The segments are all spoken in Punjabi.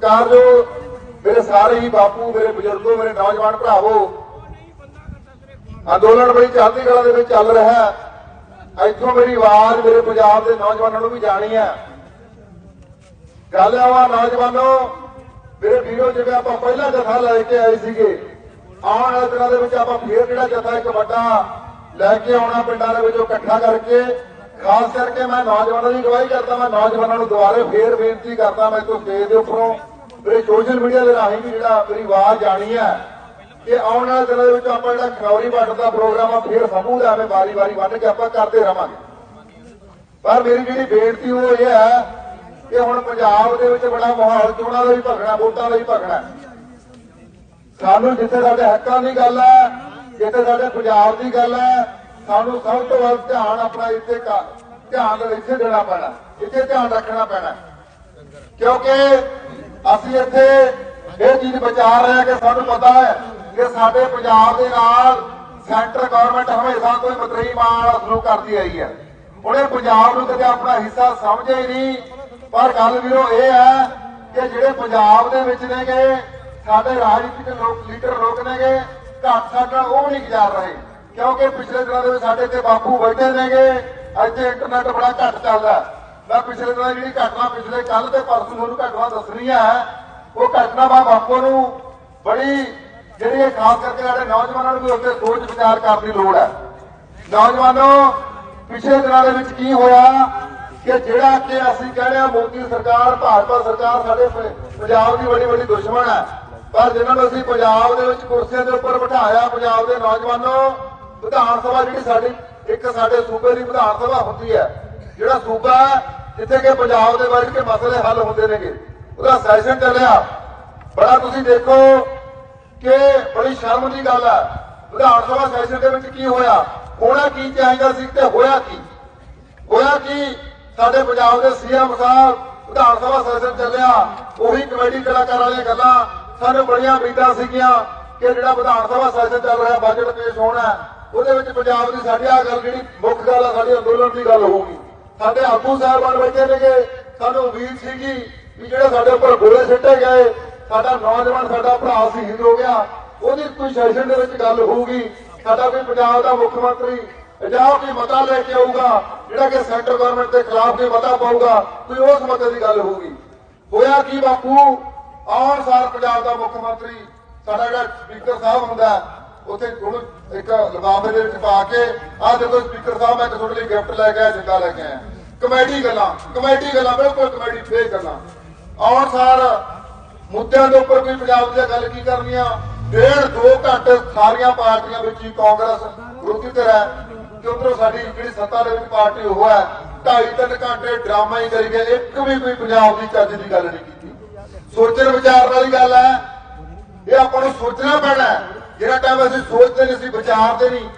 ਸਰਕਾਰ ਜੋ ਮੇਰੇ ਸਾਰੇ ਹੀ ਬਾਪੂ, ਮੇਰੇ ਬਜ਼ੁਰਗੋ, ਮੇਰੇ ਨੌਜਵਾਨ ਭਰਾਵੋ। ਅੰਦੋਲਨ ਬੜੀ ਚੜ੍ਹਦੀ ਕਲਾ ਦੇ ਵਿੱਚ ਚੱਲ ਰਿਹਾ ਹੈ। ਇੱਥੋਂ ਮੇਰੀ ਆਵਾਜ਼ ਮੇਰੇ ਪੰਜਾਬ ਦੇ ਨੌਜਵਾਨਾਂ ਨੂੰ ਵੀ ਜਾਣੀ ਹੈ। ਗੱਲ ਆਵਾ ਨੌਜਵਾਨੋ, ਮੇਰੇ ਵੀਰੋ, ਜਿਵੇਂ ਆਪਾਂ ਪਹਿਲਾ ਜਥਾ ਲੈ ਕੇ ਆਏ ਸੀਗੇ, ਆਉਣ ਵਾਲੇ ਦਿਨਾਂ ਦੇ ਵਿੱਚ ਆਪਾਂ ਫੇਰ ਜਿਹੜਾ ਜਥਾ ਇੱਕ ਵੱਡਾ ਲੈ ਕੇ ਆਉਣਾ ਪਿੰਡਾਂ ਦੇ ਵਿੱਚੋਂ ਇਕੱਠਾ ਕਰਕੇ, ਖਾਸ ਕਰਕੇ ਮੈਂ ਨੌਜਵਾਨਾਂ ਦੀ ਅਗਵਾਈ ਕਰਦਾ, ਮੈਂ ਨੌਜਵਾਨਾਂ ਨੂੰ ਦੁਬਾਰੇ ਫੇਰ ਬੇਨਤੀ ਕਰਦਾ, ਮੈਂ ਤੋਂ ਸਟੇਜ ਦੇ ਉੱਪਰੋਂ। ਮੇਰੇ ਸੋਸ਼ਲ ਮੀਡੀਆ ਦੇ ਰਾਹੀਂ ਵੀ ਜਿਹੜਾ ਮੇਰੀ ਜਾਣੀ ਹੈ ਕਿ ਆਉਣ ਵਾਲੇ ਦਿਨਾਂ ਦੇ ਵਿੱਚ ਆਪਾਂ ਜਿਹੜਾ ਖਨੌਰੀ ਵੱਟ ਦਾ ਪ੍ਰੋਗਰਾਮ ਆ, ਫੇਰ ਸਮੂਹ ਦਾ ਐਵੇਂ ਵਾਰੀ-ਵਾਰੀ ਵੱਢ ਕੇ ਆਪਾਂ ਕਰਦੇ ਰਵਾਂਗੇ ਪਰ ਮੇਰੀ ਜਿਹੜੀ ਬੇਨਤੀ ਉਹ ਇਹ ਹੈ ਕਿ ਹੁਣ ਪੰਜਾਬ ਦੇ ਵਿੱਚ ਬੜਾ ਮਾਹੌਲ ਚੋਣਾਂ ਦਾ ਵੀ ਭਗਣਾ, ਵੋਟਾਂ ਦਾ ਵੀ ਭਗਣਾ ਸਾਨੂੰ ਜਿੱਥੇ ਸਾਡੇ ਹੱਕਾਂ ਦੀ ਗੱਲ ਹੈ, ਜਿੱਥੇ ਸਾਡੇ ਪੰਜਾਬ ਦੀ ਗੱਲ ਹੈ, ਸਾਨੂੰ ਸਭ ਤੋਂ ਵੱਧ ਧਿਆਨ ਆਪਣਾ ਇੱਥੇ ਧਿਆਨ ਇੱਥੇ ਦੇਣਾ ਪੈਣਾ, ਇੱਥੇ ਧਿਆਨ ਰੱਖਣਾ ਪੈਣਾ ਕਿਉਂਕਿ ਅਸੀਂ ਇੱਥੇ ਇਹ ਚੀਜ਼ ਵਿਚਾਰ ਰਹੇ ਕਿ ਸਾਨੂੰ ਪਤਾ ਹੈ ਕਿ ਸਾਡੇ ਪੰਜਾਬ ਦੇ ਨਾਲ ਸੈਂਟਰ ਗਵਰਨਮੈਂਟ ਹਮੇਸ਼ਾ ਤੋਂ ਮਤਰੀ ਮਾਲ ਸ਼ੁਰੂ ਕਰਦੀ ਆਈ ਹੈ। ਉਹਨੇ ਪੰਜਾਬ ਨੂੰ ਕਦੇ ਆਪਣਾ ਹਿੱਸਾ ਸਮਝਿਆ ਹੀ ਨਹੀਂ। ਪਰ ਗੱਲ ਵੀਰੋ ਇਹ ਹੈ ਕਿ ਜਿਹੜੇ ਪੰਜਾਬ ਦੇ ਵਿੱਚ ਨੇਗੇ, ਸਾਡੇ ਰਾਜਨੀਤਿਕ ਲੋਕ, ਲੀਡਰ ਲੋਕ ਨੇਗੇ, ਘੱਟ ਸਾਡਾ ਉਹ ਨਹੀਂ ਗੁਜ਼ਾਰ ਰਹੇ। ਕਿਉਂਕਿ ਪਿਛਲੇ ਦਿਨਾਂ ਦੇ ਵਿੱਚ ਸਾਡੇ ਤੇ ਬਾਪੂ ਬੈਠੇ ਨੇਗੇ, ਇੱਥੇ ਇੰਟਰਨੈਟ ਬੜਾ ਘੱਟ ਚੱਲਦਾ ਮੈਂ ਪਿਛਲੇ ਦਿਨਾਂ ਦੀ ਜਿਹੜੀ ਘਟਨਾ ਪਿਛਲੇ ਕੱਲ ਤੇ ਪਰਸੋਂ ਤੁਹਾਨੂੰ ਘਟਨਾ ਦੱਸਣੀ ਹੈ ਉਹ ਘਟਨਾ ਮੈਂ ਬਾਪੂ ਨੂੰ ਬੜੀ ਜਿਹੜੀ ਇਹ ਖਾਸ ਕਰਕੇ ਸਾਡੇ ਨੌਜਵਾਨਾਂ ਨੂੰ ਵੀ ਉੱਤੇ ਸੋਚ ਵਿਚਾਰ ਕਰਨ ਦੀ ਲੋੜ ਹੈ ਨੌਜਵਾਨੋ, ਪਿਛਲੇ ਦਿਨਾਂ ਦੇ ਵਿੱਚ ਕੀ ਹੋਇਆ ਕਿ ਜਿਹੜਾ ਕਿ ਅਸੀਂ ਕਹਿੰਦੇ ਆ ਮੋਦੀ ਸਰਕਾਰ, ਭਾਜਪਾ ਸਰਕਾਰ ਸਾਡੇ ਪੰਜਾਬ ਦੀ ਬੜੀ ਵੱਡੀ ਦੁਸ਼ਮਣ ਹੈ ਪਰ ਜਿਨ੍ਹਾਂ ਨੂੰ ਅਸੀਂ ਪੰਜਾਬ ਦੇ ਵਿੱਚ ਕੁਰਸੀਆਂ ਦੇ ਉੱਪਰ ਬਿਠਾਇਆ, ਪੰਜਾਬ ਦੇ ਨੌਜਵਾਨੋ, ਵਿਧਾਨ ਸਭਾ ਜਿਹੜੀ ਸਾਡੀ, ਇੱਕ ਸਾਡੇ ਸੂਬੇ ਦੀ ਵਿਧਾਨ ਸਭਾ ਹੁੰਦੀ ਹੈ ਜਿਹੜਾ ਸੂਬਾ ਜਿੱਥੇ ਕਿ ਪੰਜਾਬ ਦੇ ਵਰਗ ਕੇ ਮਸਲੇ ਹੱਲ ਹੁੰਦੇ ਨੇਗੇ। ਉਹਦਾ ਸੈਸ਼ਨ ਚੱਲਿਆ। ਬੜਾ ਤੁਸੀਂ ਦੇਖੋ ਕਿ ਬੜੀ ਸ਼ਰਮ ਦੀ ਗੱਲ ਹੈ ਵਿਧਾਨ ਸਭਾ ਸੈਸ਼ਨ ਦੇ ਵਿੱਚ ਕੀ ਹੋਇਆ? ਹੋਣਾ ਕੀ ਚਾਹੀਦਾ ਸੀ ਤੇ ਹੋਇਆ ਕੀ? ਹੋਇਆ ਕੀ? ਸਾਡੇ ਪੰਜਾਬ ਦੇ ਸੀਐਮ ਸਾਹਿਬ, ਵਿਧਾਨ ਸਭਾ ਸੈਸ਼ਨ ਚੱਲਿਆ। ਉਹੀ ਕਮੇਟੀ ਕਲਾਕਾਰ ਵਾਲੀਆਂ ਗੱਲਾਂ ਸਾਨੂੰ ਬੜੀਆਂ ਉਮੀਦਾਂ ਸੀਗੀਆਂ ਕਿ ਜਿਹੜਾ ਵਿਧਾਨ ਸਭਾ ਸੈਸ਼ਨ ਚੱਲ ਰਿਹਾ ਬਜਟ ਪੇਸ਼ ਹੋਣਾ, ਉਹਦੇ ਵਿੱਚ ਪੰਜਾਬ ਦੀ ਸਾਡੀ ਆ ਗੱਲ ਜਿਹੜੀ ਮੁੱਖ ਗੱਲ ਆ, ਸਾਡੀ ਅੰਦੋਲਨ ਦੀ ਗੱਲ ਹੋਊਗੀ। ਸਾਡੇ ਆਗੂ ਸਾਹਿਬਾਨ ਬੈਠੇ ਨੇਗੇ ਸਾਨੂੰ ਉਮੀਦ ਸੀਗੀ ਵੀ ਜਿਹੜੇ ਸਾਡੇ ਉੱਪਰ ਗੋਲੇ ਸਿੱਟੇ ਗਏ, ਸਾਡਾ ਨੌਜਵਾਨ, ਸਾਡਾ ਭਰਾ ਸ਼ਹੀਦ ਹੋ ਗਿਆ, ਉਹਦੀ ਕੋਈ ਸੈਸ਼ਨ ਦੇ ਵਿੱਚ ਗੱਲ ਹੋਊਗੀ। ਸਾਡਾ ਕੋਈ ਪੰਜਾਬ ਦਾ ਮੁੱਖ ਮੰਤਰੀ ਜਾਂ ਕੋਈ ਮਤਾ ਲੈ ਕੇ ਆਊਗਾ, ਜਿਹੜਾ ਕਿ ਸੈਂਟਰ ਗਵਰਨਮੈਂਟ ਦੇ ਖਿਲਾਫ ਕੋਈ ਮਤਾ ਪਾਊਗਾ, ਕੋਈ ਉਸ ਮਤੇ ਦੀ ਗੱਲ ਹੋਊਗੀ। ਹੋਇਆ ਕੀ ਬਾਪੂ? ਆਉਣ ਸਾਲ ਪੰਜਾਬ ਦਾ ਮੁੱਖ ਮੰਤਰੀ, ਸਾਡਾ ਜਿਹੜਾ ਸਪੀਕਰ ਸਾਹਿਬ ਹੁੰਦਾ ਉੱਥੇ ਹੁਣ ਇੱਕ ਲਿਫਾਫੇ ਦੇ ਵਿੱਚ ਪਾ ਕੇ, ਆਹ ਦੇਖੋ ਸਪੀਕਰ ਸਾਹਿਬ, ਮੈਂ ਤੁਹਾਡੇ ਲਈ ਗਿਫਟ ਲੈ ਕੇ ਆਇਆ ਜਿੰਦਾ ਲੈ ਕੇ ਆਇਆ। ਕਮੇਡੀ ਗੱਲਾਂ ਕਮੇਡੀ ਗੱਲਾਂ, ਬਿਲਕੁਲ ਕਮੇਡੀ ਫੇਕ ਗੱਲਾਂ। ਆਉਣ ਸਾਰ ਮੁੱਦਿਆਂ ਦੇ ਉੱਪਰ ਕੋਈ ਪੰਜਾਬ ਦੀ ਗੱਲ ਕੀ ਕਰਨੀਆਂ? ਡੇਢ ਦੋ ਘੰਟੇ ਸਾਰੀਆਂ ਪਾਰਟੀਆਂ ਵਿੱਚ ਹੀ ਕਾਂਗਰਸ ਵਿਰੋਧੀ ਧਿਰ ਹੈ ਤੇ ਉਧਰੋਂ ਸਾਡੀ ਜਿਹੜੀ ਸੱਤਾ ਦੇ ਵਿੱਚ ਪਾਰਟੀ ਉਹ ਹੈ, ਢਾਈ ਤਿੰਨ ਘੰਟੇ ਡਰਾਮਾ ਹੀ ਕਰੀ ਗਏ। ਇੱਕ ਵੀ ਕੋਈ ਪੰਜਾਬ ਦੀ ਚੱਜ ਦੀ ਗੱਲ ਨਹੀਂ ਕੀਤੀ। ਸੋਚਣ ਵਿਚਾਰਨ ਵਾਲੀ ਗੱਲ ਹੈ, ਇਹ ਆਪਾਂ ਨੂੰ ਸੋਚਣਾ ਪੈਣਾ ਹੈ। ਜਿਹੜਾ ਟਾਈਮ ਅਸੀਂ ਸੋਚਦੇ ਨਹੀਂ ਸੀ ਵਿਚਾਰਦੇ ਨਹੀਂ,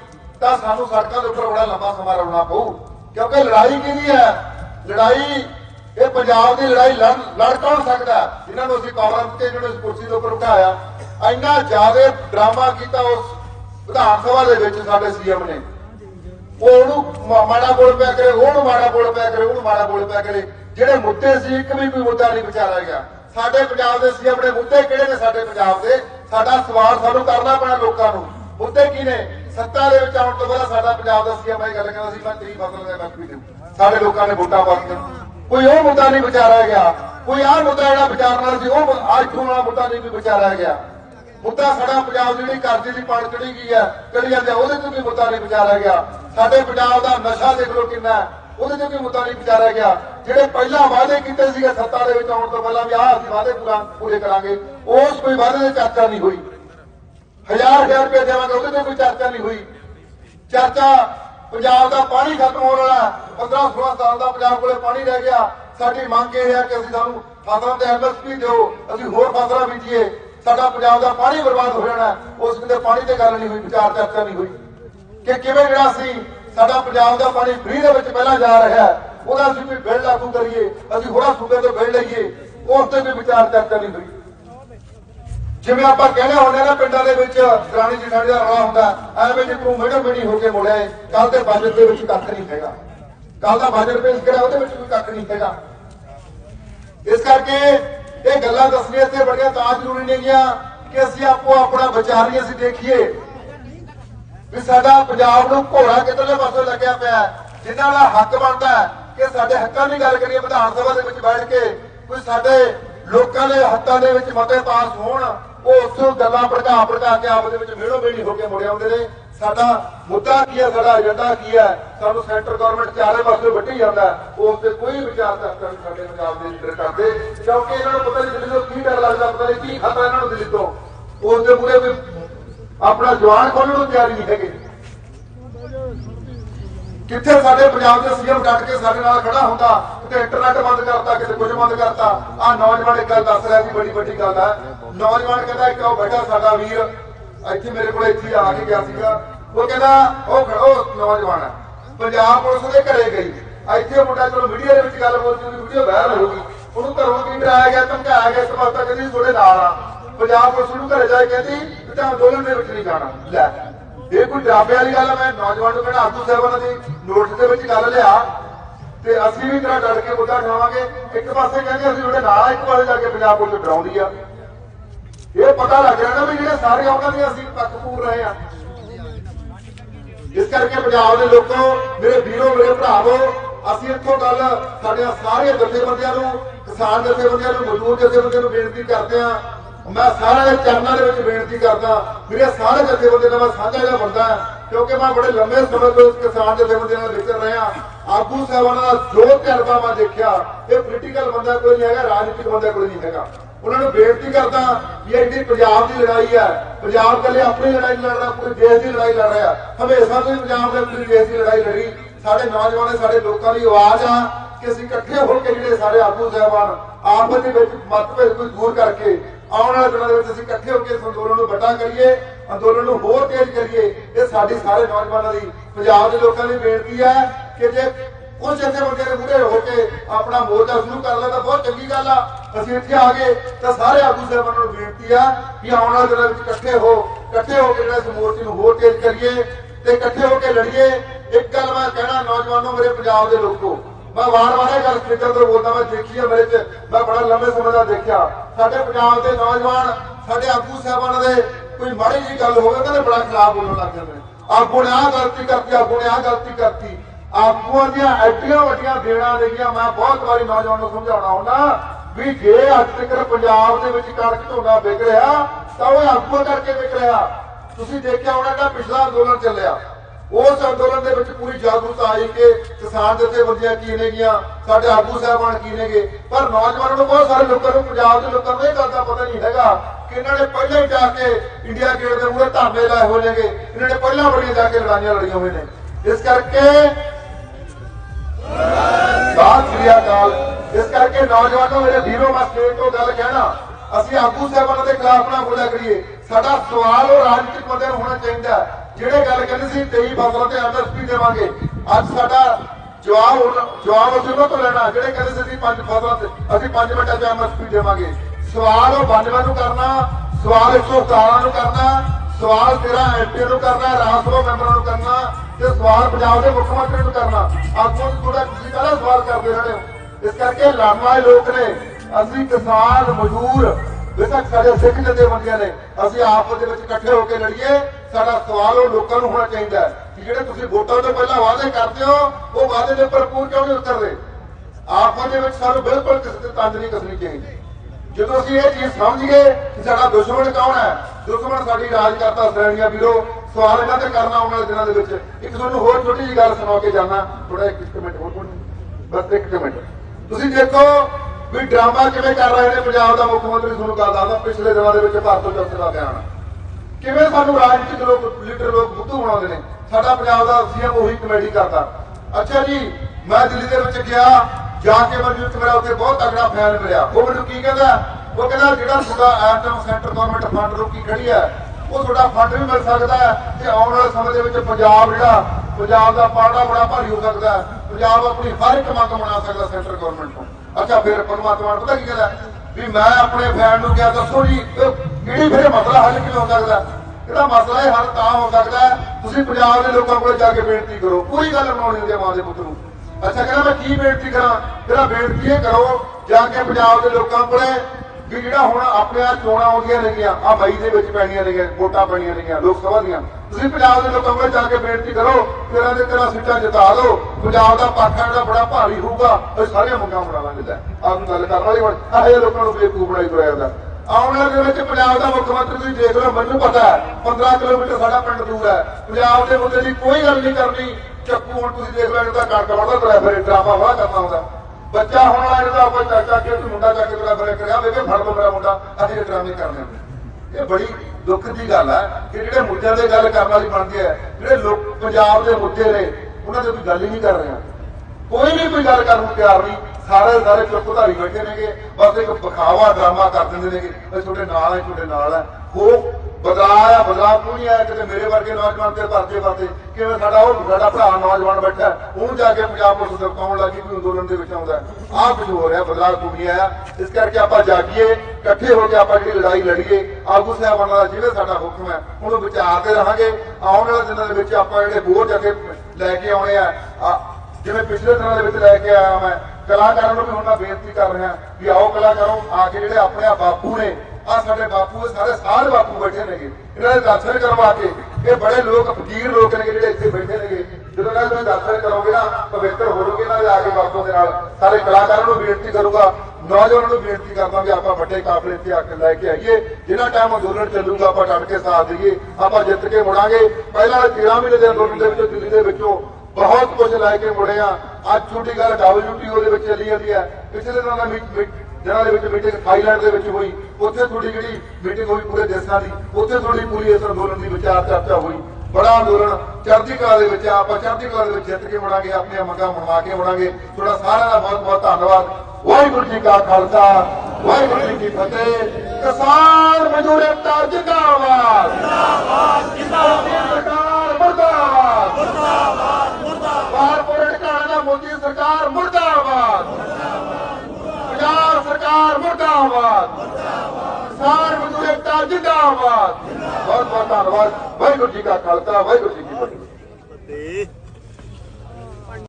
ਤਾਂ ਸਾਨੂੰ ਸੜਕਾਂ ਦੇ ਉੱਪਰ ਬੜਾ ਲੰਬਾ ਸਮਾਂ ਰੋਣਾ ਪਊ। ਕਿਉਂਕਿ ਲੜਾਈ ਕਿਹਦੀ ਹੈ? ਲੜਾਈ, ਇਹ ਪੰਜਾਬ ਦੀ ਲੜਾਈ ਲੜ ਕੌਣ ਸਕਦਾ? ਜਿਨ੍ਹਾਂ ਨੂੰ ਅਸੀਂ ਕਾਂਗਰਸ ਤੇ ਜਿਹਨਾਂ ਕੁਰਸੀ ਦੇ ਉੱਪਰ ਬਿਠਾਇਆ। ਇੰਨਾ ਜ਼ਿਆਦਾ ਡਰਾਮਾ ਕੀਤਾ ਉਸ ਵਿਧਾਨ ਸਭਾ ਦੇ ਵਿੱਚ ਸਾਡੇ ਸੀਐਮ ਨੇ। ਉਹ ਉਹਨੂੰ ਮਾੜਾ ਬੋਲ ਪਿਆ ਕਰੇ, ਉਹਨੂੰ ਮਾੜਾ ਬੋਲ ਪਿਆ ਕਰੇ, ਉਹਨੂੰ ਮਾੜਾ ਬੋਲ ਪਿਆ ਕਰੇ। ਜਿਹੜੇ ਮੁੱਦੇ ਸੀ, ਇੱਕ ਵੀ ਕੋਈ ਮੁੱਦਾ ਨਹੀਂ ਵਿਚਾਰਿਆ ਗਿਆ। ਸਾਡੇ ਪੰਜਾਬ ਦੇ ਸੀ ਆਪਣੇ ਮੁੱਦੇ ਕਿਹੜੇ ਨੇ ਸਾਡੇ ਪੰਜਾਬ ਦੇ? ਸਾਡਾ ਸਵਾਲ ਸਾਨੂੰ ਕਰਨਾ ਪੈਣਾ ਲੋਕਾਂ ਨੂੰ। ਮੁੱਦੇ ਕੀ ਨੇ? ਸੱਤਾ ਦੇ ਵਿੱਚ ਆਉਣ ਤੋਂ ਪਹਿਲਾਂ ਸਾਡਾ ਪੰਜਾਬ ਦਾ ਸੀਐਮ ਇਹ ਗੱਲ ਕਹਿੰਦਾ ਸੀ, ਮੈਂ ਤੇਰੀ ਫਸਲ ਦਾ ਲੱਖ ਵੀ ਦੇਊ। ਸਾਡੇ ਲੋਕਾਂ ਨੇ ਵੋਟਾਂ ਪਾਈਆਂ ਕੋਈ ਉਹ ਮੁੱਦਾ ਨਹੀਂ ਵਿਚਾਰਿਆ ਗਿਆ। ਕੋਈ ਆਹ ਮੁੱਦਾ ਜਿਹੜਾ ਵਿਚਾਰਨਾ ਸੀ, ਉਹ ਅੱਜ ਤੋਂ ਵਾਲਾ ਮੁੱਦਾ ਨਹੀਂ ਵੀ ਵਿਚਾਰਿਆ ਗਿਆ। ਮੁੱਦਾ ਸਾਡਾ ਪੰਜਾਬ ਜਿਹੜੀ ਕਰਜ਼ੇ ਦੀ ਪਾਣ ਚੜੀ ਗਈ ਹੈ ਚੜੀ ਜਾਂਦੇ ਉਹਦੇ ਤੇ ਵੀ ਮੁੱਦਾ ਨਹੀਂ ਵਿਚਾਰਿਆ ਗਿਆ। ਸਾਡੇ ਪੰਜਾਬ ਦਾ ਨਸ਼ਾ ਦੇਖ ਲਓ ਕਿੰਨਾ ਉਹਦੇ ਤੇ ਕੋਈ ਮੁੱਦਾ ਨਹੀਂ ਵਿਚਾਰਿਆ ਗਿਆ। ਜਿਹੜੇ ਪਹਿਲਾਂ ਵਾਅਦੇ ਕੀਤੇ ਸੀਗੇ ਸੱਤਾ ਦੇ ਵਿੱਚ ਆਉਣ ਤੋਂ ਪਹਿਲਾਂ ਵੀ ਆਹ ਅਸੀਂ ਵਾਅਦੇ ਪੂਰਾ ਪੂਰੇ ਕਰਾਂਗੇ। ਉਸ ਕੋਈ ਵਾਅਦੇ ਦੀ ਚਰਚਾ ਨਹੀਂ ਹੋਈ। ਹਜ਼ਾਰ ਹਜ਼ਾਰ ਰੁਪਏ ਦੇਵਾਂਗੇ, ਉਹਦੇ ਤੇ ਕੋਈ ਚਰਚਾ ਨਹੀਂ ਹੋਈ। ਚਰਚਾ ਪੰਜਾਬ ਦਾ ਪਾਣੀ ਖਤਮ ਹੋਣ ਵਾਲਾ 15 16 ਸਾਲ ਦਾ ਪੰਜਾਬ ਕੋਲੇ ਪਾਣੀ ਰਹਿ ਗਿਆ। ਸਾਡੀ ਮੰਗ ਇਹ ਹੈ ਕਿ ਅਸੀਂ ਸਾਨੂੰ ਫਸਲਾਂ ਤੇ ਐਮਐਸਪੀ ਦਿਓ। ਅਸੀਂ ਹੋਰ ਫਸਲਾਂ ਬੀਜੀਏ। ਸਾਡਾ ਪੰਜਾਬ ਦਾ ਪਾਣੀ ਬਰਬਾਦ ਹੋ ਜਾਣਾ ਉਸ ਕਿਤੇ ਪਾਣੀ ਤੇ ਗੱਲ ਨਹੀਂ ਹੋਈ, ਵਿਚਾਰ ਚਰਚਾ ਨਹੀਂ ਹੋਈ। ਕਿ ਕਿਵੇਂ ਜਿਹੜਾ ਅਸੀਂ ਸਾਡਾ ਪੰਜਾਬ ਦਾ ਪਾਣੀ ਫ੍ਰੀ ਦੇ ਵਿੱਚ ਪਹਿਲਾਂ ਜਾ ਰਿਹਾ ਹੈ। ਉਹਦਾ ਅਸੀਂ ਵੀ ਬਿੱਲ ਲਾਗੂ ਕਰੀਏ, ਅਸੀਂ ਹੋਰਾਂ ਸੂਬੇ ਤੋਂ ਬਿੱਲ ਲਈਏ, ਉਸ ਤੇ ਵੀ ਵਿਚਾਰ ਚਰਚਾ ਨਹੀਂ ਹੋਈ। ਜਿਵੇਂ ਆਪਾਂ ਕਹਿੰਦੇ ਹੁੰਦੇ ਨਾ, ਪਿੰਡਾਂ ਦੇ ਵਿੱਚ ਦਰਾਣੀ ਜਠਾਣੀ ਦਾ ਰੌਲਾ ਹੁੰਦਾ, ਐਵੇਂ ਜੇ ਤੂੰ ਮੇੜੋ ਮੇੜੀ ਹੋ ਕੇ ਮੁੜਿਆ ਕੱਲ ਦੇ ਬਜਟ ਦੇ ਵਿੱਚ ਕੱਖ ਨਹੀਂ ਹੈਗਾ। ਕੱਲ ਦਾ ਬਜਟ ਪੇਸ਼ ਕਰਿਆ ਉਹਦੇ ਵਿੱਚ ਕੋਈ ਕੱਖ ਨਹੀਂ ਹੈਗਾ। ਇਸ ਕਰਕੇ ਇਹ ਗੱਲਾਂ ਦੱਸਣੀਆਂ ਤੇ ਬੜੀਆਂ ਤਾਂ ਜ਼ਰੂਰੀ ਨੇਗੀਆਂ ਕਿ ਅਸੀਂ ਆਪੋ ਆਪਣਾ ਵਿਚਾਰੀਏ ਅਸੀਂ ਦੇਖੀਏ। ਵੀ ਸਾਡਾ ਪੰਜਾਬ ਨੂੰ ਘੋੜਾ ਕਿੱਧਰਲੇ ਪਾਸੇ ਲੱਗਿਆ ਪਿਆ ਜਿਨ੍ਹਾਂ ਦਾ ਹੱਕ ਬਣਦਾ ਕਿ ਸਾਡੇ ਹੱਕਾਂ ਦੀ ਗੱਲ ਕਰੀਏ ਵਿਧਾਨ ਸਭਾ ਦੇ ਵਿੱਚ ਬੈਠ ਕੇ ਕੋਈ ਸਾਡੇ ਲੋਕਾਂ ਦੇ ਹੱਕਾਂ ਦੇ ਵਿੱਚ ਮਤੇ ਪਾਸ ਹੋਣ ਉਹ ਉਸੋਂ ਗੱਲਾਂ ਭੜਕਾ ਭੜਕਾ ਕੇ ਆਪਸ ਦੇ ਵਿੱਚ ਮੇੜੋ ਮੇੜੀ ਹੋ ਕੇ ਮੁੜ ਆਉਂਦੇ ਨੇ। ਸਾਡਾ ਮੁੱਦਾ ਕੀ ਹੈ? ਸਾਡਾ ਏਜੰਡਾ ਕੀ ਹੈ? ਸਾਨੂੰ ਸੈਂਟਰ ਗਵਰਨਮੈਂਟ ਚਾਰੇ ਪਾਸੇ ਵੱਢੀ ਜਾਂਦਾ ਹੈ, ਉਸ ਤੇ ਕੋਈ ਵਿਚਾਰ ਚਰਚਾ ਨਹੀਂ ਸਾਡੇ ਪੰਜਾਬ ਦੇ ਲੀਡਰ ਕਰਦੇ। ਕਿਉਂਕਿ ਇਹਨਾਂ ਨੂੰ ਪਤਾ ਨਹੀਂ ਦਿੱਲੀ ਤੋਂ ਕੀ ਡਰ ਲੱਗਦਾ ਪਤਾ ਨਹੀਂ ਕੀ ਖਤਰਾ ਇਹਨਾਂ ਨੂੰ ਦਿੱਲੀ ਤੋਂ। ਉਸ ਦੇ ਮੂਰੇ ਵੀ ਆਪਣਾ ਜਵਾਨ ਖੋਲਣ ਨੂੰ ਤਿਆਰੀ ਨਹੀਂ ਹੈਗੇ। ਕਿੱਥੇ ਸਾਡੇ ਪੰਜਾਬ ਦੇ ਸੀਐਮ ਡਟ ਕੇ ਸਾਡੇ ਨਾਲ ਖੜਾ ਹੁੰਦਾ, ਕਿਤੇ ਇੰਟਰਨੈਟ ਬੰਦ ਕਰਤਾ, ਕਿਤੇ ਕੁਝ ਬੰਦ ਕਰਤਾ ਆ ਨੌਜਵਾਨ ਇੱਕ ਗੱਲ ਦੱਸ ਰਿਹਾ ਜੀ, ਬੜੀ ਵੱਡੀ ਗੱਲ ਹੈ ਨੌਜਵਾਨ ਕਹਿੰਦਾ ਇੱਕ ਉਹ ਬੈਠਾ ਸਾਡਾ ਵੀਰ, ਇੱਥੇ ਮੇਰੇ ਕੋਲ ਇੱਥੇ ਆ ਕੇ ਗਿਆ ਸੀਗਾ। ਉਹ ਕਹਿੰਦਾ, ਉਹ ਉਹ ਨੌਜਵਾਨ ਹੈ ਪੰਜਾਬ ਪੁਲਿਸ ਦੇ ਘਰੇ ਗਈ। ਇੱਥੇ ਮੁੰਡਾ ਚਲੋ ਮੀਡੀਆ ਦੇ ਵਿੱਚ ਗੱਲ ਬੋਲਦੀ, ਉਹਦੀ ਵੀਡੀਓ ਵਾਇਰਲ ਹੋ ਗਈ। ਉਹਨੂੰ ਘਰੋਂ ਕੀ ਡਰਾਇਆ ਗਿਆ ਧਮਕਾਇਆ ਗਿਆ ਇਸ ਵਾਸਤੇ ਕਹਿੰਦੀ ਤੁਹਾਡੇ ਨਾਲ ਆ। ਪੰਜਾਬ ਪੁਲਿਸ ਨੂੰ ਘਰੇ ਜਾ ਕੇ ਕਹਿੰਦੀ ਤਾਂ ਅੰਦੋਲਨ ਦੇ ਵਿੱਚ ਨਹੀਂ ਜਾਣਾ। ਲੈ, ਇਹ ਕੋਈ ਡਰਾਬੇ ਵਾਲੀ ਗੱਲ ਮੈਂ ਨੌਜਵਾਨ ਨੂੰ ਕਹਿਣਾ ਆਤੂ ਸਾਹਿਬਾਨ ਦੀ ਨੋਟਿਸ ਦੇ ਵਿੱਚ ਗੱਲ ਲਿਆ। ਤੇ ਅਸੀਂ ਵੀ ਤੇਰਾ ਡਟ ਕੇ ਮੁੱਦਾ ਉਠਾਵਾਂਗੇ। ਇੱਕ ਪਾਸੇ ਕਹਿੰਦੇ ਅਸੀਂ ਤੁਹਾਡੇ ਨਾਲ ਇੱਕ ਪਾਸੇ ਜਾ ਕੇ ਪੰਜਾਬ ਪੁਲਿਸ ਡਰਾਉਂਦੀ ਆ। ਇਹ ਪਤਾ ਲੱਗ ਰਿਹਾ ਨਾ ਵੀ ਜਿਹੜੇ ਸਾਰੇ ਉਹਨਾਂ ਦੀਆਂ ਅਸੀਂ ਪੱਖ ਪੂਰ ਰਹੇ ਆ। ਇਸ ਕਰਕੇ ਪੰਜਾਬ ਦੇ ਲੋਕੋ, ਮੇਰੇ ਵੀਰੋ, ਮੇਰੇ ਭਰਾਵੋ, ਅਸੀਂ ਇੱਥੋਂ ਗੱਲ ਸਾਡੇ ਸਾਰੇ ਜਥੇਬੰਦੀਆਂ ਨੂੰ, ਕਿਸਾਨ ਜਥੇਬੰਦੀਆਂ ਨੂੰ, ਮਜ਼ਦੂਰ ਜਥੇਬੰਦੀਆਂ ਨੂੰ ਬੇਨਤੀ ਕਰਦੇ ਆ ਮੈਂ ਸਾਰਿਆਂ ਦੇ ਚਰਨਾਂ ਦੇ ਵਿੱਚ ਬੇਨਤੀ ਕਰਦਾ ਮੇਰੇ ਸਾਰੇ ਜਥੇਬੰਦੀਆਂ ਨਾਲ ਮੈਂ ਸਾਂਝਾ ਜਿਹਾ ਬਣਦਾ ਕਿਉਂਕਿ ਮੈਂ ਬੜੇ ਲੰਮੇ ਸਮੇਂ ਤੋਂ ਇਸ ਕਿਸਾਨ ਜਥੇਬੰਦੀਆਂ ਨਾਲ ਵਿਚਰ ਰਿਹਾ ਆਗੂ ਸਾਹਿਬਾਨਾਂ ਦਾ ਜੋ ਤਜਰਬਾ ਮੈਂ ਦੇਖਿਆ, ਇਹ ਪੋਲੀਟੀਕਲ ਬੰਦਾ ਕੋਈ ਨਹੀਂ ਹੈਗਾ, ਰਾਜਨੀਤਿਕ ਬੰਦਾ ਕੋਈ ਨਹੀਂ ਹੈਗਾ। ਉਹਨਾਂ ਨੂੰ ਬੇਨਤੀ ਕਰਦਾ ਵੀ ਐਡੀ ਪੰਜਾਬ ਦੀ ਲੜਾਈ ਹੈ, ਪੰਜਾਬ ਕੱਲੇ ਆਪਣੀ ਲੜਾਈ ਲੜ ਰਿਹਾ, ਪੂਰੇ ਦੇਸ਼ ਦੀ ਲੜਾਈ ਲੜ ਰਿਹਾ। ਹਮੇਸ਼ਾ ਤੋਂ ਪੰਜਾਬ ਦੇ ਪੂਰੇ ਦੇਸ਼ ਦੀ ਲੜਾਈ ਲੜੀ। ਸਾਡੇ ਨੌਜਵਾਨ, ਸਾਡੇ ਲੋਕਾਂ ਦੀ ਆਵਾਜ਼ ਆ। ਕਿ ਅਸੀਂ ਇਕੱਠੇ ਹੋ ਕੇ ਜਿਹੜੇ ਸਾਰੇ ਆਗੂ ਸਾਹਿਬਾਨ ਆਪਸ ਦੇ ਵਿੱਚ ਮਤਭੇਦ ਕੋਈ ਦੂਰ ਕਰਕੇ ਆਉਣ ਵਾਲੇ ਦਿਨਾਂ ਦੇ ਵਿੱਚ ਅਸੀਂ ਇਕੱਠੇ ਹੋ ਕੇ ਇਸ ਅੰਦੋਲਨ ਨੂੰ ਵੱਡਾ ਕਰੀਏ, ਅੰਦੋਲਨ ਨੂੰ ਹੋਰ ਤੇਜ਼ ਕਰੀਏ, ਇਹ ਸਾਡੀ ਸਾਰੇ ਨੌਜਵਾਨਾਂ ਦੀ, ਪੰਜਾਬ ਦੇ ਲੋਕਾਂ ਦੀ ਬੇਨਤੀ ਹੈ ਕਿ ਜੇ ਕੁਝ ਇੱਥੇ ਬੰਦੇ ਨੇ ਮੂਹਰੇ ਹੋ ਕੇ ਆਪਣਾ ਮੋਰਚਾ ਸ਼ੁਰੂ ਕਰ ਲਿਆ ਤਾਂ ਬਹੁਤ ਚੰਗੀ ਗੱਲ ਆ। ਅਸੀਂ ਇੱਥੇ ਆ ਗਏ ਤਾਂ ਸਾਰੇ ਆਗੂ ਸਾਹਿਬਾਨ ਨੂੰ ਬੇਨਤੀ ਆ ਕਿ ਆਉਣ ਵਾਲੇ ਦਿਨਾਂ ਵਿੱਚ ਇਕੱਠੇ ਹੋ ਇਕੱਠੇ ਹੋ ਕੇ ਜਿਹੜਾ ਇਸ ਮੋਰਚੇ ਨੂੰ ਹੋਰ ਤੇਜ਼ ਕਰੀਏ ਤੇ ਇਕੱਠੇ ਹੋ ਕੇ ਲੜੀਏ। ਇੱਕ ਗੱਲ ਮੈਂ ਕਹਿਣਾ ਨੌਜਵਾਨੋ, ਮੇਰੇ ਪੰਜਾਬ ਦੇ ਲੋਕੋ ਮੈਂ ਵਾਰ-ਵਾਰ ਇਹ ਗੱਲ ਸਪੀਕਰ ਤੋਂ ਬੋਲਦਾ, ਮੈਂ ਦੇਖੀ ਆ ਮੇਰੇ ਚ, ਮੈਂ ਬੜਾ ਲੰਮੇ ਸਮੇਂ ਦਾ ਦੇਖਿਆ। ਸਾਡੇ ਪੰਜਾਬ ਦੇ ਨੌਜਵਾਨ, ਸਾਡੇ ਆਗੂ ਸਾਹਿਬਾਨ ਦੇ ਕੋਈ ਮਾੜੀ ਜੀ ਗੱਲ ਹੋਵੇ ਕਹਿੰਦੇ ਬੜਾ ਖਿਲਾਫ ਬੋਲਣ ਲੱਗ ਜਾਂਦੇ ਨੇ। ਆਗੂ ਨੇ ਆਹ ਗਲਤੀ ਕਰਤੀ, ਆਗੂ ਨੇ ਆਹ ਗਲਤੀ ਕਰਤੀ। ਆਗੂਆਂ ਦੀਆਂ ਐਡੀਆਂ ਵੱਡੀਆਂ ਦੇਣਾ ਦੇਗੀਆਂ, ਮੈਂ ਬਹੁਤ ਵਾਰੀ ਨੌਜਵਾਨ ਨੂੰ ਸਮਝਾਉਣਾ ਹੁੰਦਾ ਵੀ ਜੇ ਅੱਜ ਤੱਕ ਪੰਜਾਬ ਦੇ ਵਿੱਚ ਕਣਕ ਝੋਨਾ ਵਿਕ ਰਿਹਾ, ਤਾਂ ਉਹ ਆਗੂਆਂ ਕਰਕੇ ਵਿਕ ਰਿਹਾ। ਤੁਸੀਂ ਦੇਖਿਆ ਹੋਣਾ ਕਿ ਪਿਛਲਾ ਅੰਦੋਲਨ ਚੱਲਿਆ। ਉਸ ਅੰਦੋਲਨ ਦੇ ਵਿੱਚ ਪੂਰੀ ਜਾਗਰੂਕਤਾ ਆਈ ਕਿ ਕਿਸਾਨ ਜਥੇਬੰਦੀਆਂ ਕੀ ਨੇਗੀਆਂ ਸਾਡੇ ਆਗੂ ਸਾਹਿਬਾਨ ਕੀ ਨੇਗੇ ਪਰ ਨੌਜਵਾਨਾਂ ਨੂੰ ਬਹੁਤ ਸਾਰੇ ਲੋਕਾਂ ਨੂੰ, ਪੰਜਾਬ ਦੇ ਲੋਕਾਂ ਨੂੰ ਇਹ ਗੱਲ ਦਾ ਪਤਾ ਨਹੀਂ ਹੈਗਾ ਕਿ ਇਹਨਾਂ ਨੇ ਪਹਿਲਾਂ ਹੀ ਜਾ ਕੇ ਇੰਡੀਆ ਗੇਟ ਦੇ ਮੂਹਰੇ ਧਰਨੇ ਲਾਏ ਹੋਏ ਨੇਗੇ। ਇਹਨਾਂ ਨੇ ਪਹਿਲਾਂ ਬੜੀਆਂ ਜਾ ਕੇ ਲੜਾਈਆਂ ਲੜੀਆਂ ਹੋਈਆਂ ਨੇ। ਇਸ ਕਰਕੇ ਸਾਥ ਸ੍ਰੀ ਅਕਾਲ। ਇਸ ਕਰਕੇ ਨੌਜਵਾਨੋ ਮੇਰੇ ਵੀਰੋ, ਮੈਂ ਸਟੇਜ ਤੋਂ ਗੱਲ ਕਹਿਣਾ, ਅਸੀਂ ਆਗੂ ਸਾਹਿਬਾਨਾਂ ਦੇ ਖਿਲਾਫ ਨਾ ਬੋਲਿਆ ਕਰੀਏ। ਸਾਡਾ ਸਵਾਲ ਉਹ ਰਾਜਨੀਤਿਕ ਬੰਦੇ ਨੂੰ ਹੋਣਾ ਚਾਹੀਦਾ। ਜਿਹੜੇ ਗੱਲ ਕਹਿੰਦੇ ਸੀ? 23 ਫਸਲਾਂ ਤੇ ਐਮਐਸਪੀ ਦੇਵਾਂਗੇ। ਅੱਜ ਸਾਡਾ ਜਵਾਬ ਜਵਾਬ ਅਸੀਂ ਉਹਨਾਂ ਤੋਂ ਲੈਣਾ। ਜਿਹੜੇ ਕਹਿੰਦੇ ਸੀ ਅਸੀਂ ਪੰਜ ਫਸਲਾਂ ਤੇ ਅਸੀਂ 5 ਮਿੰਟਾਂ 'ਚ ਐਮਐਸਪੀ ਦੇਵਾਂਗੇ। ਸਵਾਲ ਉਹ 92 ਨੂੰ ਕਰਨਾ, ਸਵਾਲ 117 ਨੂੰ ਕਰਨਾ, ਸਵਾਲ ਤੇਰਾ ਐਮਪੀ ਨੂੰ ਕਰਨਾ, ਰਾਜ ਸਭਾ ਮੈਂਬਰਾਂ ਨੂੰ ਕਰਨਾ ਤੇ ਸਵਾਲ ਪੰਜਾਬ ਦੇ ਮੁੱਖ ਮੰਤਰੀ ਨੂੰ ਕਰਨਾ। ਆਗੂ ਥੋੜਾ ਤੁਸੀਂ ਪਹਿਲਾਂ ਸਵਾਲ ਕਰਦੇ ਰਹੇ। ਹੋ ਇਸ ਕਰਕੇ ਲੜਨ ਵਾਲੇ ਲੋਕ ਨੇ, ਅਸੀਂ ਕਿਸਾਨ ਮਜ਼ਦੂਰ ਬੇਸ਼ੱਕ ਸਾਡੇ ਸਿੱਖ ਜਥੇਬੰਦੀਆਂ ਨੇ। ਅਸੀਂ ਆਪਸ ਦੇ ਵਿੱਚ ਇਕੱਠੇ ਹੋ ਕੇ ਲੜੀਏ। ਸਾਡਾ ਸਵਾਲ ਉਹ ਲੋਕਾਂ ਨੂੰ ਹੋਣਾ ਚਾਹੀਦਾ ਕਿ ਜਿਹੜੇ ਤੁਸੀਂ ਵੋਟਾਂ ਤੋਂ ਪਹਿਲਾਂ ਵਾਅਦੇ ਕਰਦੇ ਹੋ, ਉਹ ਵਾਅਦੇ ਦੇ ਭਰਪੂਰ ਕਿਉਂ ਨਹੀਂ ਉਤਰਦੇ? ਆਪਸ ਦੇ ਵਿੱਚ ਸਾਨੂੰ ਬਿਲਕੁਲ ਕਿਸੇ ਤੇ ਤੰਜ ਨਹੀਂ ਕੱਸਣੀ ਚਾਹੀਦੀ। ਜਦੋਂ ਅਸੀਂ ਇਹ ਚੀਜ਼ ਸਮਝ ਗਏ ਕਿ ਸਾਡਾ ਦੁਸ਼ਮਣ ਕੌਣ ਹੈ, ਦੁਸ਼ਮਣ ਸਾਡੀ ਰਾਜ ਸ਼੍ਰੇਣੀਆਂ ਵੀਰੋ, ਸਵਾਲ ਇਹਨਾਂ ਤੇ ਕਰਨਾ ਆਉਣ ਵਾਲੇ ਦਿਨਾਂ ਦੇ ਵਿੱਚ। ਇੱਕ ਤੁਹਾਨੂੰ ਹੋਰ ਛੋਟੀ ਜਿਹੀ ਗੱਲ ਸੁਣਾ ਕੇ ਜਾਣਾ ਥੋੜਾ ਇੱਕ ਮਿੰਟ, ਹੋਰ ਬੋਲੋ ਬਸ ਇੱਕ ਮਿੰਟ। ਤੁਸੀਂ ਦੇਖੋ ਵੀ ਡਰਾਮਾ ਕਿਵੇਂ ਕਰ ਰਹੇ ਨੇ ਪੰਜਾਬ ਦਾ ਮੁੱਖ ਮੰਤਰੀ ਤੁਹਾਨੂੰ ਗੱਲ ਦੱਸਦਾ ਪਿਛਲੇ ਦਿਨਾਂ ਦੇ ਵਿੱਚ ਭਾਰਤ ਤੋਂ ਚੌਥੇ ਦਾ ਬਿਆਨ ਕਿਵੇਂ ਸਾਨੂੰ ਰਾਜਨੀਤਿਕ ਲੋਕ ਲੀਡਰ ਲੋਕ ਬੁੱਧੂ ਬਣਾਉਂਦੇ ਨੇ, ਸਾਡਾ ਪੰਜਾਬ ਦਾ ਸੀਐਮ ਉਹੀ ਕਮੇਟੀ ਕਰਦਾ। ਅੱਛਾ ਜੀ, ਮੈਂ ਦਿੱਲੀ ਦੇ ਵਿੱਚ ਗਿਆ, ਜਾ ਕੇ ਮੈਨੂੰ ਮੇਰਾ ਉੱਥੇ ਬਹੁਤ ਤਗੜਾ ਫੈਨ ਮਿਲਿਆ। ਉਹ ਮੈਨੂੰ ਕੀ ਕਹਿੰਦਾ, ਉਹ ਕਹਿੰਦਾ, ਜਿਹੜਾ ਤੁਹਾਡਾ ਐਟਮ ਸੈਂਟਰ ਗਵਰਨਮੈਂਟ ਫੰਡ ਰੋਕੀ ਖੜੀ ਹੈ, ਉਹ ਤੁਹਾਡਾ ਫੰਡ ਵੀ ਮਿਲ ਸਕਦਾ ਹੈ ਤੇ ਆਉਣ ਵਾਲੇ ਸਮੇਂ ਦੇ ਵਿੱਚ ਪੰਜਾਬ ਜਿਹੜਾ, ਪੰਜਾਬ ਦਾ ਪਾੜਾ ਬੜਾ ਭਾਰੀ ਹੋ ਸਕਦਾ ਪੰਜਾਬ ਆਪਣੀ ਹਰ ਇੱਕ ਮੰਗ ਬਣਾ ਸਕਦਾ ਸੈਂਟਰ ਗਵਰਨਮੈਂਟ ਤੋਂ। ਅੱਛਾ, ਫਿਰ ਪਰਮਾਤਮਾ ਨੂੰ ਪਤਾ ਕੀ ਕਹਿੰਦਾ ਵੀ ਮੈਂ ਆਪਣੇ ਫੈਨ ਨੂੰ ਕਿਹਾ, ਦੱਸੋ ਜੀ ਕਿਹੜੀ ਫਿਰ ਮਸਲਾ ਹੱਲ ਕਿਵੇਂ ਹੋ ਸਕਦਾ? ਇਹਦਾ ਮਸਲਾ ਇਹ ਹੱਲ ਤਾਂ ਹੋ ਸਕਦਾ ਤੁਸੀਂ ਪੰਜਾਬ ਦੇ ਲੋਕਾਂ ਕੋਲ ਜਾ ਕੇ ਬੇਨਤੀ ਕਰੋ। ਪੂਰੀ ਗੱਲ ਬਣਾਉਣੀ ਹੁੰਦੀ ਹੈ ਮਾਂ ਦੇ ਪੁੱਤ ਨੂੰ। ਅੱਛਾ, ਕਹਿੰਦਾ ਮੈਂ ਕੀ ਬੇਨਤੀ ਕਰਾਂ? ਜਿਹੜਾ ਬੇਨਤੀ ਇਹ ਕਰੋ, ਜਾ ਕੇ ਪੰਜਾਬ ਦੇ ਲੋਕਾਂ ਕੋਲੇ ਵੀ ਜਿਹੜਾ ਹੁਣ ਆਪਣੇ ਆ ਚੋਣਾਂ ਆਉਂਦੀਆਂ ਨੇਗੀਆਂ ਆ ਮਈ ਦੇ ਵਿੱਚ ਪੈਣੀਆਂ ਨੇਗੀਆਂ ਵੋਟਾਂ ਪੈਣੀਆਂ ਨੇਗੀਆਂ ਲੋਕ ਸਭਾ ਦੀਆਂ। ਤੁਸੀਂ ਪੰਜਾਬ ਦੇ ਲੋਕਾਂ ਕੋਲ ਜਾ ਕੇ ਬੇਨਤੀ ਕਰੋ, ਤੇਰਾ ਦੇ ਤੇਰਾ ਸੀਟਾਂ ਜਿਤਾ ਲਓ ਪੰਜਾਬ ਦਾ ਪਾਖਾ ਜਿਹੜਾ ਬੜਾ ਭਾਰੀ ਹੋਊਗਾ ਉਹ ਸਾਰੀਆਂ ਮੰਗਾਂ ਬਣਾ ਲਾਂਗੇ ਲੈ ਆਪ ਗੱਲ ਕਰਨ ਵਾਲੀ ਹੁਣ ਇਹ ਲੋਕਾਂ ਨੂੰ ਬੇਵਕੂਫ ਬਣਾਈ ਤੁਰਿਆ ਜਾਂਦਾ। ਆਉਣ ਵਾਲੇ ਵਿੱਚ ਪੰਜਾਬ ਦਾ ਮੁੱਖ ਮੰਤਰੀ ਤੁਸੀਂ ਦੇਖ ਲਓ, ਮੈਨੂੰ ਪਤਾ ਹੈ 15 ਕਿਲੋਮੀਟਰ ਸਾਡਾ ਪਿੰਡ ਦੂਰ ਹੈ। ਪੰਜਾਬ ਦੇ ਮੁੱਦੇ ਦੀ ਕੋਈ ਗੱਲ ਨਹੀਂ ਕਰਨੀ। ਚੱਕੂ, ਹੁਣ ਤੁਸੀਂ ਦੇਖ ਲਓ ਇਹਦਾ ਕਣਕ ਵੜਦਾ ਤੁਰਿਆ ਡਰਾਮਾ ਵਾਹ ਕਰਨਾ ਹੁੰਦਾ ਬੱਚਾ ਹੁਣ ਵਾਲਾ ਇਹਦਾ ਆਪਾਂ ਚਾਚਾ ਕੇ ਤੂੰ ਮੁੰਡਾ ਚੱਕ ਕੇ ਤੁਰਿਆ ਕਰਿਆ ਬੇਬੇ ਫੜ ਲਓ ਮੇਰਾ ਮੁੰਡਾ, ਅਸੀਂ ਇਹ ਡਰਾਮੇ ਕਰਨੇ ਹੁੰਦੇ ਇਹ ਬੜੀ ਦੁੱਖ ਦੀ ਗੱਲ ਹੈ ਕਿ ਜਿਹੜੇ ਮੁੱਦਿਆਂ ਤੇ ਗੱਲ ਕਰਨ ਵਾਲੀ ਬਣਦੀ ਹੈ, ਜਿਹੜੇ ਲੋਕ ਪੰਜਾਬ ਦੇ ਮੁੱਦੇ ਨੇ, ਉਹਨਾਂ ਤੇ ਕੋਈ ਗੱਲ ਹੀ ਨਹੀਂ ਕਰ ਰਹੇ। ਕੋਈ ਵੀ ਕੋਈ ਗੱਲ ਕਰਨ ਨੂੰ ਤਿਆਰ ਨਹੀਂ। ਸਾਰੇ ਸਾਰੇ ਚੁੱਪ ਧਾਰੀ ਬੈਠੇ ਨੇਗੇ, ਬਸ ਇੱਕ ਬਖਾਵਾ ਡਰਾਮਾ ਕਰ ਦਿੰਦੇ ਨੇਗੇ ਅਸੀਂ ਤੁਹਾਡੇ ਨਾਲ ਹੈ, ਤੁਹਾਡੇ ਨਾਲ ਹੈ। ਉਹ ਬਦਲਾਅ ਆ, ਬਦਲਾਅ ਕੋਈ ਨਹੀਂ ਆਇਆ ਕਿਤੇ ਮੇਰੇ ਵਰਗੇ ਨੌਜਵਾਨ ਤੇ ਪਰਦੇ ਪਰਦੇ ਕਿਵੇਂ ਸਾਡਾ ਉਹ ਸਾਡਾ ਭਰਾ ਨੌਜਵਾਨ ਬੈਠਾ ਉਹਨੂੰ ਜਾ ਕੇ ਪੰਜਾਬ ਪੁਲਿਸ ਦਬਕਾਉਣ ਲੱਗੀ ਕੋਈ ਅੰਦੋਲਨ ਦੇ ਵਿੱਚ ਆਉਂਦਾ ਆਹ ਕੁਝ ਹੋ ਰਿਹਾ, ਬਦਲਾਅ ਕੋਈ ਨਹੀਂ ਆਇਆ? ਇਸ ਕਰਕੇ ਆਪਾਂ ਜਾਗੀਏ, ਇਕੱਠੇ ਹੋ ਕੇ ਆਪਾਂ ਜਿਹੜੀ ਲੜਾਈ ਲੜੀਏ, ਆਗੂ ਸਾਹਿਬਾਨਾਂ ਦਾ ਜਿਹੜੇ ਸਾਡਾ ਹੁਕਮ ਹੈ, ਉਹਨੂੰ ਵਿਚਾਰਦੇ ਰਹਾਂਗੇ। ਆਉਣ ਵਾਲੇ ਦਿਨਾਂ ਦੇ ਵਿੱਚ ਆਪਾਂ ਜਿਹੜੇ ਬੋਝ ਅੱਗੇ ਲੈ ਕੇ ਆਉਣੇ ਆ ਆ, ਜਿਵੇਂ ਪਿਛਲੇ ਦਿਨਾਂ ਦੇ ਵਿੱਚ ਲੈ ਕੇ ਆਇਆ ਮੈਂ ਕਲਾਕਾਰਾਂ ਨੂੰ ਵੀ ਹੁਣ ਮੈਂ ਬੇਨਤੀ ਕਰ ਰਿਹਾ ਵੀ ਆਓ ਕਲਾਕਾਰੋ, ਆ ਕੇ ਜਿਹੜੇ ਆਪਣੇ ਆ ਬਾਪੂ ਨੇ ਆ ਸਾਡੇ ਬਾਪੂ ਸਾਰੇ ਸਾਰੇ ਬਾਪੂ ਬੈਠੇ ਨੇਗੇ। ਇਹਨਾਂ ਦੇ ਦਰਸ਼ਨ ਕਰਵਾ ਕੇ, ਇਹ ਬੜੇ ਲੋਕ ਫਕੀਰ ਲੋਕ ਨੇ ਜਿਹੜੇ ਇੱਥੇ ਬੈਠੇ ਨੇਗੇ। ਜਦੋਂ ਨਾਲ ਤੁਸੀਂ ਦਰਸ਼ਨ ਕਰੋਗੇ ਨਾ, ਪਵਿੱਤਰ ਹੋ ਜਾਓਗੇ ਨਾਲ ਆ ਕੇ ਬਾਪੂ ਦੇ ਨਾਲ। ਸਾਰੇ ਕਲਾਕਾਰਾਂ ਨੂੰ ਬੇਨਤੀ ਕਰੂੰਗਾ, ਨੌਜਵਾਨਾਂ ਨੂੰ ਬੇਨਤੀ ਕਰਦਾ ਵੀ ਆਪਾਂ ਵੱਡੇ ਕਾਫਲੇ ਤੇ ਆ ਕੇ ਲੈ ਕੇ ਆਈਏ। ਜਿੰਨਾ ਟਾਈਮ ਅੰਦੋਲਨ ਚੱਲੂਗਾ, ਆਪਾਂ ਡਟ ਕੇ ਸਾਥ ਦਈਏ, ਆਪਾਂ ਜਿੱਤ ਕੇ ਮੁੜਾਂਗੇ। ਪਹਿਲਾਂ 13 ਮਹੀਨੇ ਦੇ ਅੰਦੋਲਨ ਦੇ ਵਿੱਚੋਂ, ਦਿੱਲੀ ਦੇ ਵਿੱਚੋਂ ਬਹੁਤ ਕੁਝ ਲੈ ਕੇ ਮੁੜੇ ਆ। ਅੱਜ ਛੋਟੀ ਗੱਲ WTO ਦੇ ਵਿੱਚ ਚੱਲੀ ਜਾਂਦੀ ਹੈ। ਪਿਛਲੇ ਦਿਨਾਂ ਦਾ ਦਿਨਾਂ ਦੇ ਵਿੱਚ ਮੀਟਿੰਗ ਥਾਈਲੈਂਡ ਦੇ ਵਿੱਚ ਹੋਈ। ਉੱਥੇ ਤੁਹਾਡੀ ਜਿਹੜੀ ਮੀਟਿੰਗ ਹੋਈ ਪੂਰੇ ਦੇਸ਼ਾਂ ਦੀ, ਉੱਥੇ ਤੁਹਾਡੀ ਪੂਰੀ ਇਸ ਅੰਦੋਲਨ ਦੀ ਵਿਚਾਰ ਚਰਚਾ ਹੋਈ। ਬੜਾ ਅੰਦੋਲਨ, ਚੜ੍ਹਦੀ ਕਲਾ ਦੇ ਵਿੱਚ ਆਪਾਂ ਚੜ੍ਹਦੀ ਕਲਾ ਦੇ ਵਿੱਚ ਜਿੱਤ ਕੇ ਮੁੜਾਂਗੇ, ਆਪਣੀਆਂ ਮੰਗਾਂ ਮਨਵਾ ਕੇ ਮੁੜਾਂਗੇ। ਤੁਹਾਡਾ ਸਾਰਿਆਂ ਦਾ ਬਹੁਤ ਬਹੁਤ ਧੰਨਵਾਦ। ਵਾਹਿਗੁਰੂ ਜੀ ਕਾ ਖਾਲਸਾ, ਵਾਹਿਗੁਰੂ ਜੀ ਕੀ ਫਤਿਹ। ਕਿਸਾਨ ਮਜ਼ਦੂਰ ਏਕਤਾ ਜਿੰਦਾਬਾਦ। ਜਿੰਦਾਬਾਦ ਜਿੰਦਾਬਾਦ ਸਰਕਾਰ ਮੁਰਦਾਬਾਦ ਕਾਰਪੋਰੇਟ ਘਰਾਣੇ ਦਾ ਮੋਦੀ ਸਰਕਾਰ ਮੁਰਦਾਬਾਦ ਪੰਜਾਬ ਸਰਕਾਰ ਮੁਰਦਾਬਾਦ ਕਿਸਾਨ ਮਜ਼ਦੂਰ ਏਕਤਾ ਜਿੰਦਾਬਾਦ। ਬਹੁਤ ਬਹੁਤ ਧੰਨਵਾਦ। ਵਾਹਿਗੁਰੂ ਜੀ ਕਾ ਖਾਲਸਾ, ਵਾਹਿਗੁਰੂ ਜੀ